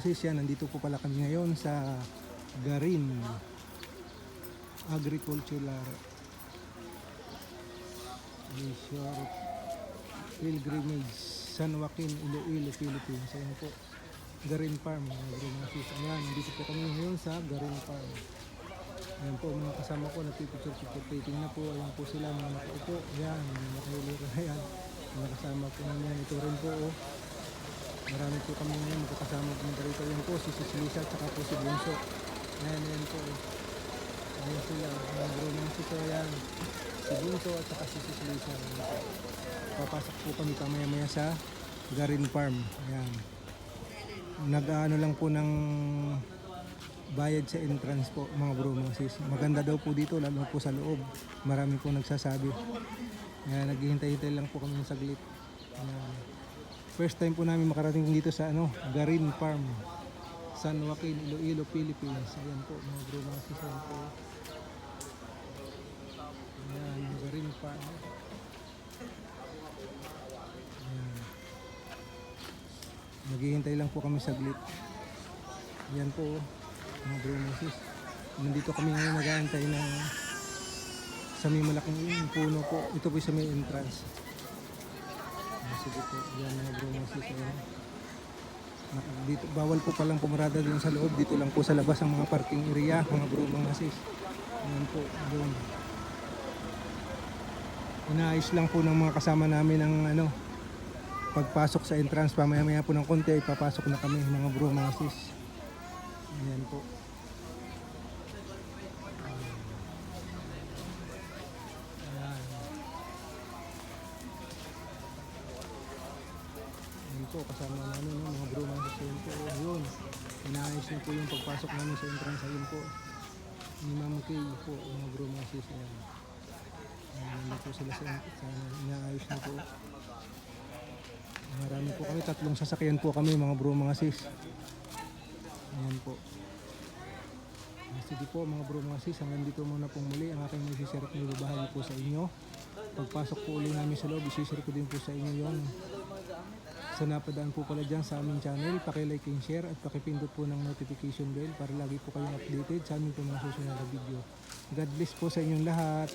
sis yan, nandito po pala kami ngayon sa Garin Agricultural Resort Pilgrimage San Joaquin, Iloilo, Philippines. Ayan po. Garin Farm, mga bro mga sis. Ayan, nandito po kami ngayon sa Garin Farm. Ayan po, mga kasama ko, nagpipicture picture taking na po. Ayan po sila, mga nakaupo. Ayan, mga nakahulira na yan. Mga kasama po namin. Ito rin po, oh. Marami po kami ngayon magkakasama po rito. Ayan po, si Sis Lisa, tsaka po si Bunso. Ayan, ayan po. Ayan sila, bro mga sis. oh, Ayan, si Bunso at saka si Sis Lisa. Ayan po. Papasok po kami kamaya-maya sa Garin Farm. Ayan. Nag-ano lang po ng bayad sa entrance po mga bro mga sis. Maganda daw po dito lalo po sa loob. Marami po nagsasabi. Kaya naghihintay-hintay lang po kami ng saglit. Ayan. First time po namin makarating dito sa ano, Garin Farm. San Joaquin, Iloilo, Philippines. Ayan po mga bro mga sis. Ayan po. Ayan, Garin Farm. Ayan. Naghihintay lang po kami saglit. Yan po, mga bro mga sis. Nandito kami ngayon nag-aantay ng sa may malaking puno po. Ito po sa may entrance. Ah, Sige po, yan mga bro mga sis. Nak- Dito, bawal po palang pumarada dun sa loob. Dito lang po sa labas ang mga parking area, mga bro mga sis. Ayan po, doon. Inaayos lang po ng mga kasama namin ang ano, pagpasok sa entrance pamaya maya po ng konti ay papasok na kami mga bro mga sis po po kasama namin no, mga bro mga sis ayan po yun inaayos na po yung pagpasok namin sa entrance ayun po ni Ma'am Kay po mga bro mga sis ayan po sila sa, sa inaayos na po Marami po kami, tatlong sasakyan po kami mga bro, mga sis. Ayan po. Ah, Sige po mga bro, mga sis, hanggang dito muna pong muli ang aking magsishare at nilubahagi po sa inyo. Pagpasok po ulit namin sa loob, isishare ko din po sa inyo yon. Sa napadaan po pala dyan sa aming channel, pakilike and share at pakipindot po ng notification bell para lagi po kayong updated sa aming po mga susunod na video. God bless po sa inyong lahat.